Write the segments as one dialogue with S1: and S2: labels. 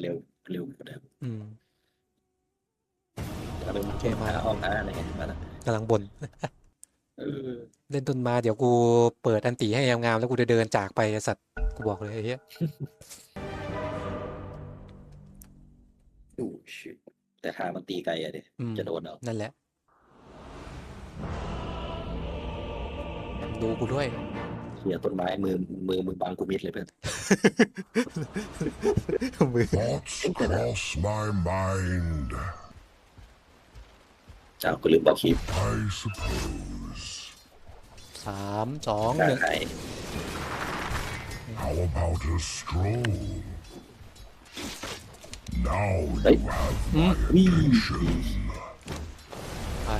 S1: เร็วเร็วกว่าเดิม
S2: อืม
S1: ถ้าเป็น
S2: โอเคมา
S1: หาห้องน้าอะไรเงี้ยมาแล้ว
S2: กำลังบ่น
S1: เออ
S2: เล่นต้นมาเดี๋ยวกูเปิดอันตีให้งามๆแล้วกูจะเดินจากไปไอ้สัตว์กูบอกเลยไอ้เหี้ย
S1: ดูชิตแต่ทางมันตีไกลอะเด็
S2: อืม
S1: จะโดนเอา
S2: นั่นแหละ ดูกูด้วย
S1: เคลียร์ต้นไม้มือมือมือบังกูมิดเลยเพื่อน
S2: มือ
S3: Thoughts cross my mind.
S1: เจ้ากูลืมบอกคลิป
S3: I suppose.
S2: สามสอง
S1: กลา
S2: ห
S1: ง
S2: นึ่ง
S1: ไห้
S3: How about a stroll? Now
S1: Hey.
S3: you have
S2: Hmm?
S3: my attention.
S2: ไป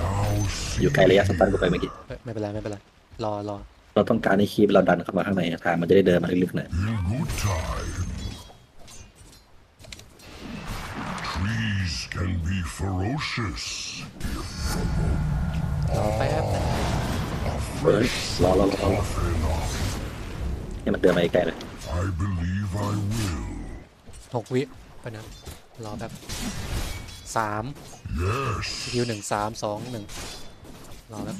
S3: Now
S1: อยู่
S3: see
S1: ไกลระยะสตันกูไปเมื่อกี้
S2: ไม่ไม่เป็นไรไม่เป็นไรรอรอ
S1: เราต้องการให้คลิปเราดันเข้ามาข้างในทางมันจะได้เดินมาลึกๆหน่อย
S3: in good time. Trees can be ferocious
S2: รอแป๊บนะ
S1: เฮ้ยรอรอรอรอ
S3: tough enough.
S1: ให้มันเดินมาใกล้ๆเลย
S3: I believe I will.
S2: หกวิไปนะรอแป๊บสาม
S3: Yes.
S2: สกิลหนึ่งสามสองหนึ่งรอแป๊บ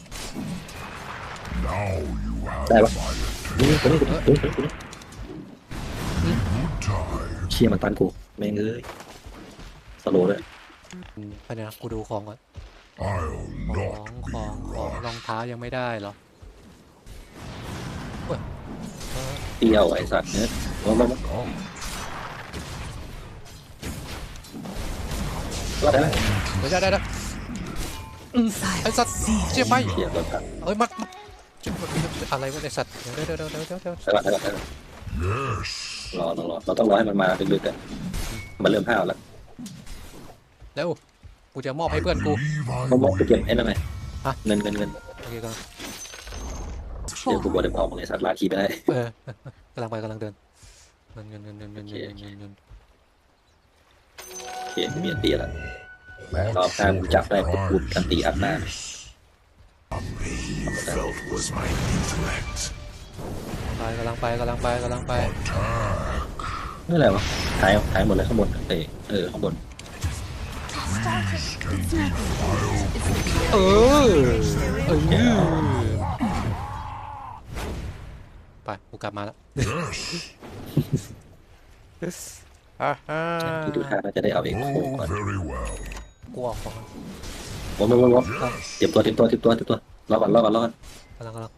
S3: Now you have
S1: Đây,
S3: my
S1: bác.
S3: attention.
S1: นี่ตัว นี้ตัวนี้ตัวนี้ตัวนี้
S3: Good time.
S1: เชี่ยมันตันกูแม่งเอ้ยสโลว์ด้วย
S2: อืมไปนะกูดูของก่อน
S3: I'll
S2: ของ
S3: not
S2: ของ
S3: be
S2: ของรอง
S3: rushed.
S2: เท้ายังไม่ได้เหรอเว้ยเออ
S1: เตี้ยวไอ้สัตว์เนี่ยลงลงลงรอดได้ไหม
S2: เดี๋ยวได้ได้ได้อืมไอ้สัตว์เจี๊ยบไป
S1: เชี่ยรอดทัน
S2: เอ้ยมันมันจุดมัน อะไรวะไอ้สัตว์เดี๋ยวเดี๋ยวเดี๋ยวเดี๋ยวเดี๋ยวเดี๋ยว
S1: ได้ก่อนได้ก่อนได้ก่อน
S3: Yes.
S1: รอรอรอเราต้องรอให้มันมาลึกๆกันมันเริ่มห้าวแล้ว
S2: เร็วกูจะมอบให้
S3: I
S2: เพื่อนกู
S3: believe I
S1: เขาบอกไป
S3: will.
S1: เก็บไอ้นั่นไหม
S2: ฮะ
S1: เงินเงินเงิน
S2: โอเคกำลัง
S1: เดี๋ยวกูบอกเดี๋ยวออกไอ้สัตว์ลาคีไปได้
S2: เออกำลังไปกำลังเดินเงินเงินเงินเงินเงินเงินเงินเงิน
S1: โอเคมีอันตีแล้ว
S3: What
S1: Đó, ta cũng
S3: sort
S1: chặt
S3: of
S1: đây, cũng bụt
S3: prize
S1: anh tỷ
S3: is
S1: ăn nè.
S3: this? Felt was my intellect.
S2: ไปกำลังไปกำลังไปกำลังไป
S3: Attack.
S1: นี่อะไรวะหายหายหมดเลยข้างบนเออเออข้างบน
S3: Trees can be wild.
S2: เออ เออ ไปกูกลับมาแล้ว
S3: Yes.
S2: อ่าฮ่า
S1: ที่ดูท่าน่าจะได้เอาเอกโค
S3: Oh,
S1: ก่อน
S3: very well.
S2: กูออกของ
S1: วงวงววง
S3: Yes.
S1: เตรียมตัวเตรียมตัวเตรียมตัวเตรียมตัวรอก่อนรอก่อนรอก่อน
S2: กำลังกำลัง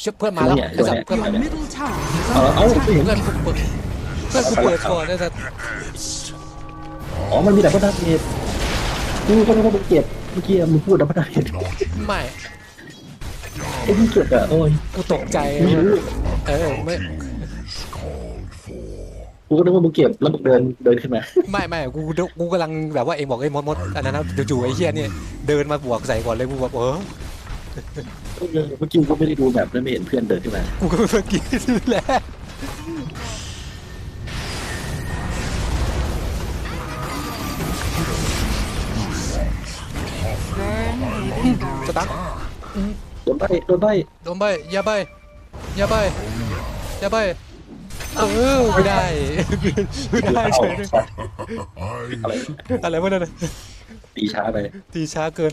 S2: เชื่อเพื่อนมาแล้ว
S1: เนี่ย
S2: ไอ้สัตว์
S1: เนี่ย
S2: เพื่อนมา
S4: Your middle tower is
S1: เอาเอาเพื่อน
S2: เพื่อนเปิดเพื่อนกูเปิดก่อนไอ้สัต
S1: อ๋อมันมีดับเบิลดาเมจกูก็นึกว่ามึงเก็บเมื่อกี้มึงพูดดับเบิลดาเมจ
S3: Not you.
S2: ไม่
S1: ไอ้ที่เก็บอะโอ้ย
S2: กูตกใจ เออไม่
S1: กูก็นึกว่ามึงเก็บแล้วมึงเดินเดินขึ้นมา
S2: ไม่ไม่กูกูกำลังแบบว่าเองบอกไอ้มดมดอันนั้นนะจู่ๆไอ้เหี้ยเนี่ยเดินมาบวกใส่ก่อนเลยกูแบบเออ
S1: เออเมื่อกี้กูไม่ได้ดูแบบแล้วไม่เห็นเพื่อนเดินขึ้นมา
S2: กูก็เมื่อกี้แหละสตัน
S1: โดนใบโดนใบ
S2: โดนใบอย่าใบอย่าใบอย่าใบ เออไม่ได้ ไม่ได้เฉยเลย
S3: I
S1: อะไร
S2: อะไรวะนั่นน่ะ
S1: ตีช้าไป
S2: ตีช้าเกิน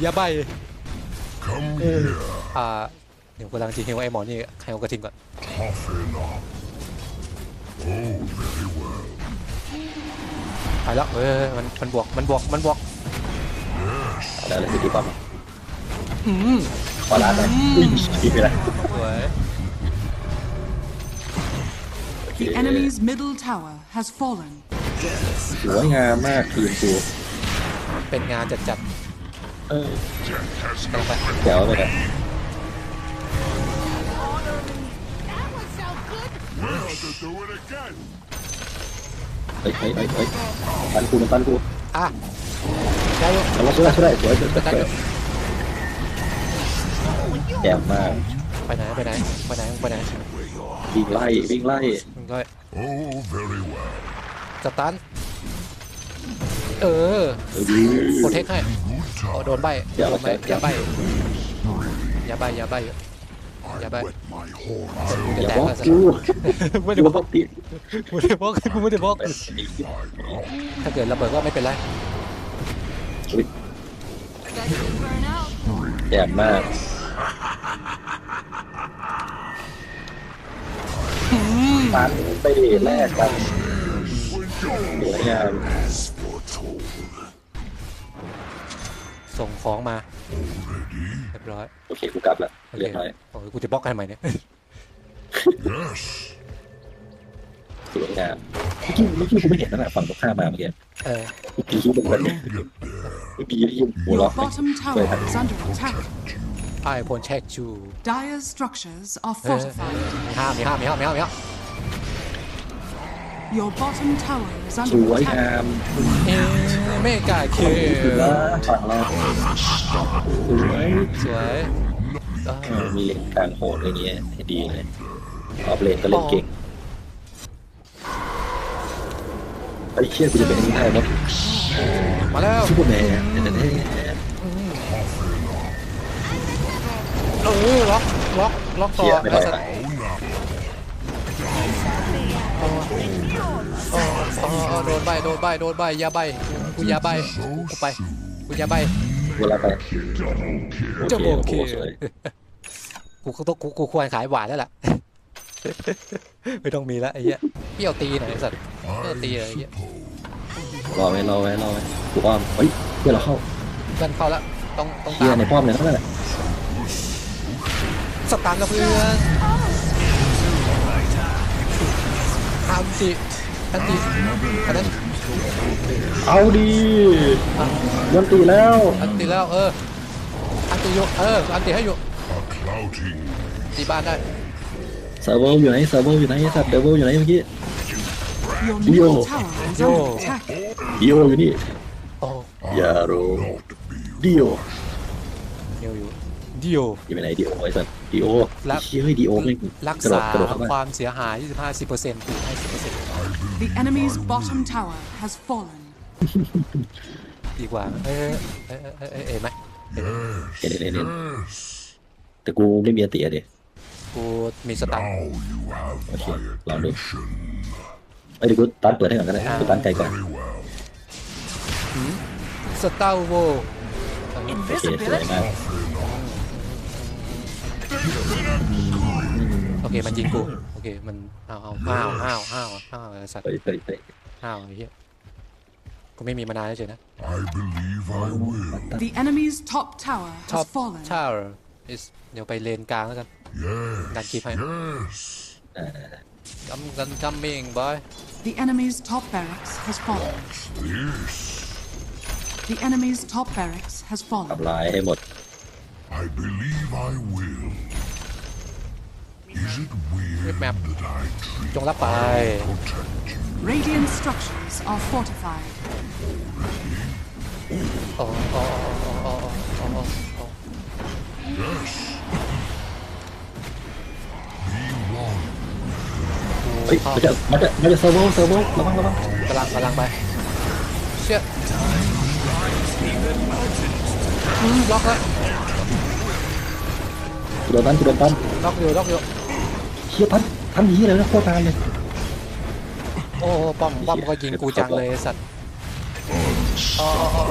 S2: อย่าใบ
S3: come here.
S2: อ่าเดี๋ยวกำลังจะเฮลไอ้หมอนี่ให้เอากระทิงก่อน
S3: Tough enough. Oh, very well.
S2: ไปแล้วเออมันมันบวกมันบวกมันบวก
S1: เอาแล้วเลยตีป้อม
S2: อืม
S1: ขอลาไปอุ้ยตีไปแล้ว
S2: สวย
S4: The enemy's middle tower has fallen.
S1: สวยงามมากทีมกู
S2: เป็นงานจัดจัด
S1: เออ
S2: ๆลงไป
S1: แจ๋วเลยนะ
S3: Well, to do it again.
S1: เฮ้ยเฮ้ยเฮ้ยเฮ้ยปันกูมันปันกู
S2: อะได้อยู่
S1: แล้วว่าช่วยได้ช่วยได้สวยสวยสวย
S2: ได้อยู่
S1: แจ๋วมาก
S2: ไปไหนไปไหนไปไหนไปไหน
S1: วิ่งไล่วิ่งไล่
S2: มึงก็
S3: Oh, very well.
S2: สตันเออ
S1: เออ
S2: โปรเทคให้
S3: Good
S2: โอ้
S3: time.
S2: โดนใบ
S1: เดี๋ยว
S2: โดนใบ
S1: เดี๋
S2: อย่า
S1: ยว
S2: ใบอย่าใบอย่าใบ
S3: I
S2: อย่าไป
S3: Wet my horn.
S2: กู
S1: อ
S2: จะ
S1: ย่า
S2: แด
S1: บ
S2: ง
S1: ล็อก
S2: แล้วสัต
S1: กู
S2: ว์ไม่ได้
S1: กู
S2: บล็อก
S1: บล็อกติด
S2: กูไม่ได้บล็อกกูไม่ได้บล็อกถ้าเกิดระเบิดก็ไม่เป็นไร
S1: แย่มาก ปันไปแลกกันสวยงาม
S2: ส่งของมาเรียบร้อย
S1: โอเคกูกลับแล้ว
S2: โอเค
S1: เรียบร้อย
S2: โอ้ยกูจะบล็อกให้ทำไมเนี่ย
S3: Yes.
S1: สวยงามเมื่อกี้เมื่อกี้กูไม่เห็นนั่นแหละฝั่งตรงข้ามมาเมื่อกี้
S2: เออ
S1: เมื่อกี้ที่มันเมื่อกี้ที่หัว
S4: Your
S1: เราะ
S4: bottom tower is under attack.
S2: ไอ้พลเช็คชู
S4: Dire's structures are
S2: เออ
S4: fortified.
S2: มีห้ามมีห้ามมีห้ามมีห้ามมีห้าม
S4: Your bottom tower is
S1: ส
S4: under
S1: วย
S4: attack.
S1: งาม
S2: เอ๊ะไม่กล้าเค
S1: คือว่าฝั่งเราสวย
S2: สวยเออ
S1: เออมีเลนกลางโหดอย่างเงี้ยให้ดีเลยออฟเลนก็เล่นเก่งไอ้เชี่ยกูจะเป็นยังไงวะ
S2: มาแล้ว
S1: ซูเปอร์แมนแต่แน่
S2: เออล็อกล็อกล็อกต่อ
S1: เชี่ยไม่
S2: ไอ้
S1: ได้
S2: สัต
S1: ไป
S2: โอ้โดนใบโดนใบโดนใบอย่าใบกูอย่าใบกูไปกูอย่าใบ
S1: เวลาไป
S2: จะโอเค
S1: โอ้โหสวย
S2: กูก็ต้องกูกูควรขายหวานแล้วล่ะไม่ต้องมีแล้วไอ้เหี้ยเปรี้ยวตีหน่อยไอ้สัตว์เปรี้ยวตีหน่อยไอ้เหี้ย
S1: รอไว้รอไว้รอไว้กูอ้อมเฮ้ยเพื่อนเราเข้า
S2: เพื่อนเข้าแล้วต้องต้อง
S1: เชีย
S2: ตาม
S1: ร์ในป้อมเลยนั่นแหละ
S2: สตาร์ทกับเพื่อนอันติ อันติอันนั้น
S1: เอาดียันตีแล้ว
S2: อันติแล้วเอออันติอยู่เอออันติให้อยู่
S3: A clouting.
S2: ตีบ้านได้
S1: เซิร์ฟเวอร์อยู่ไหนเซิร์ฟเวอร์อยู่ไหนสัตว์เซิร์ฟเวอร์อยู่ไหนเมื่อกี้
S4: Your
S1: Yo.
S4: middle tower is
S2: Yo.
S4: under attack.
S1: ดิโออยู่นี่
S2: โอ้
S1: ยาโร
S3: Not be
S1: ดิโอ
S2: เดียวอยู่เดียว
S1: อยู่ไหนดิโอไอ้สัตว์ ดิโอ
S2: รัก
S1: เชี่ยเฮ้ยดิโอไม่
S2: รัก
S1: กระโด
S2: ษา
S1: ดกระโดดเข้าไป
S2: ความเสียหาย25 10%กูให้10%
S4: The enemy's bottom tower has fallen.
S2: ดีกว่า เออเออเออเออเออไหม
S1: เห็นเห็นเห็นเห็น
S3: yes.
S1: แต่กูไม่มีอติอะเด็
S2: กูมีสตัน
S3: Now you have
S1: Okay,
S3: my
S1: Lando.
S3: attention.
S1: ไอ้ยเดี๋ยวกูตันเปิดให้ก่อนก็ได้กูตันไกลก่อน
S3: Very well.
S2: สตาร์โว
S1: โอเคสวยมาก
S2: โอเคมันยิงกูโอเคมันเอาเอาห้าวห้าวห้าวห้าวไอ้สัตว์
S1: เฮ้ยเฮ้ยเฮ้ย
S2: ห้าวไอ้เหี้ยกูไม่มีมานานเฉยๆนะ
S3: I believe I will.
S4: The enemy's top tower
S2: ชอบ
S4: has fallen.
S2: ชาร์ is เดี๋ยวไปเลนกลางแล้วกัน
S3: Yes.
S2: การคีบให้
S3: Yes.
S2: กำกันกัมมิงบอย
S4: The enemy's top barracks has fallen.
S3: This.
S4: The enemy's top barracks has fallen.
S1: ทำลายให้หมด
S3: I believe I will. Is it weird
S2: map.
S3: that I treat
S2: จงรับไป
S3: protect you?
S4: Radiant structures are fortified.
S2: โอ้โอ้โอ้โอ้โอ้โอ้โอ้
S3: Yes. Be one.
S1: เฮ้ยมันจะมันจะมันจะเซิร์ฟเวอร์เซิร์ฟเวอร์ระวังระวัง
S2: กำลังกำลังไป เชี่ยอืมล็อกแล้ว
S1: กู โดนตันกูโดนตัน
S2: ล็อกอยู่ล็อกอยู่
S1: เชี่ยตันตันหนีเลยนะโคตรนานเลย
S2: โอ้โหป้อมป้อมก็ยิงกูจังเลยไอ้สัตว์อ๋ออ๋ออ๋อ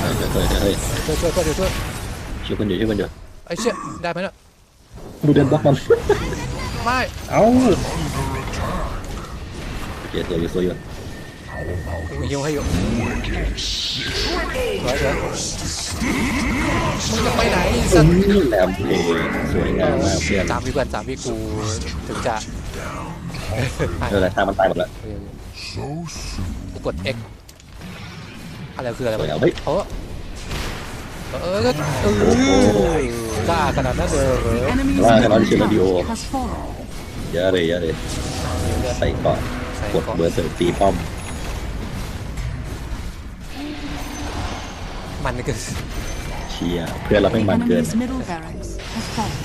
S1: เฮ้ยเฮ้ยเฮ้ย
S2: ช่วยช่วยช่วยช่วย
S1: ช่วยกันอยู่ช่วยกันอยู่
S2: ไอ้เชี่ยได้ไหมเนี่ย
S1: ดูเดินบล็อกมัน
S2: ไม่
S1: เอ้าโอเคตัวอยู่ตัวอยู่
S2: กูยิงให้อยู่สวยสวยมึงจะไปไหนสัตว์
S1: นี่แหลมเพลสวยงามมากเพื่อน
S2: สามวิก่อนสามวิกูถึงจะ
S1: เออตามันตายหมดแล้ว
S2: กูกด X อะไรคืออะไร
S1: สวะเอเฮ้ย
S2: เออเออก็เออกล้าขนาดนั้นเลยเหร
S4: The
S2: อ
S4: enemy's
S1: Wow,
S4: middle
S1: can I see the video?
S4: tower has fallen.
S1: เยอะเลยเยอะเลยใส่ก่อนกดเบอร์เสริมตีป้อม
S2: มันนี่คือ
S1: เชียร์เพื่อนเรา
S4: The
S1: ไม่มันเกิน
S4: enemy's middle barracks has fallen.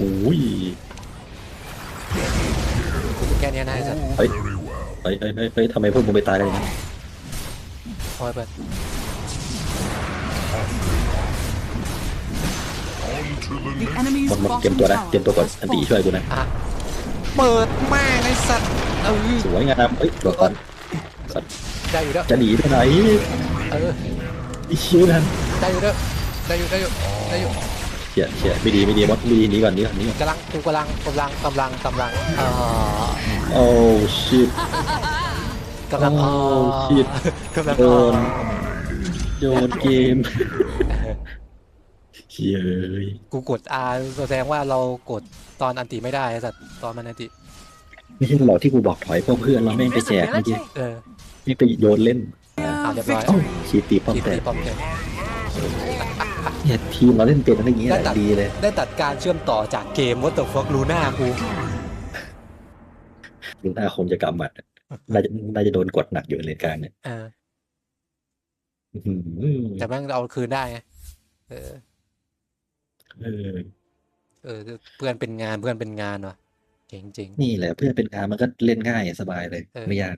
S1: อุ้ย
S2: กูแค่เนี้ยนะไอ้สัตว์
S1: เฮ้ย
S3: Very well.
S1: เฮ้ยเฮ้ยเฮ้ยเฮ้ยทำไมพวกมึงไปตายกันอย่างนั้น
S2: พอยเปิด
S3: to the
S4: The
S3: next.
S4: enemy's
S1: หมดหมด
S4: bottom
S1: เตรียมตัวนะ
S4: tower
S1: เตรียมตัวก่อน
S4: has
S1: อันตี
S4: fallen.
S1: ช่วยกูนะ
S2: อะเปิดแม่งไอ้สัตว์เออ
S1: สวยงามเอ้ยตัวก่อนก่อน
S2: ได้อยู่แล้ว
S1: จะหนีไปไหน
S2: เออ
S1: ไอ้เชี่ยนั่น
S2: ได้อยู่แล้วได้อยู่ได้อยู่ได้อยู่
S1: เชี่ยเชี่ยไม่ดีไม่ดีมดไม่ดีหนีก่อนหนีก่อนหนีก่อน
S2: กำลังกูกำลังกำลังกำลังกำลังเอ่อ
S1: โอ้ชิต
S2: กำลัง
S1: โอ้
S2: เอ่อ
S1: ชิต
S2: กำลัง
S1: โด
S2: เอ่อน
S1: โดนเกมเชี่ยเอ้ย
S2: กูกด R แสดงว่าเรากดตอนอันติไม่ได้ไอ้สัตว์ตอนมันอันติ
S1: ไม่ใช่หรอกที่กูบอกถอยเพราะเพื่อนเราแม่งไปแจกเมื่อกี้
S2: เออ
S1: ไม่ไปโยนเล่น
S2: อ่าเรียบร้อย
S1: เอ้าชีตีป้อม
S2: ทีม
S1: แต
S2: ตี
S1: ก
S2: ป้อมแตก
S1: เนี่ยทีมเราเล่นเป็นอะไรอย่างเงี้ย
S2: ได้ตัด
S1: ดีเลย
S2: ได้ตัดการเชื่อมต่อจากเกมวัตถุฟอกลูน่ากู
S1: ดูหน้าคงจะกำหมัดน่าจะน่าจะโดนกดหนักอยู่เลนกลางเนี่ย
S2: เออ
S1: อื้อหือ
S2: แต่แม่งเอาคืนได้ไงเออ
S1: เออ
S2: เออ เพื่อนเป็นงานเพื่อนเป็นงานว่ะเจ๋งจริง
S1: นี่แหละเพื่อนเป็นงานมันก็เล่นง่ายสบายเลย
S2: เออ
S1: ไม่ยาก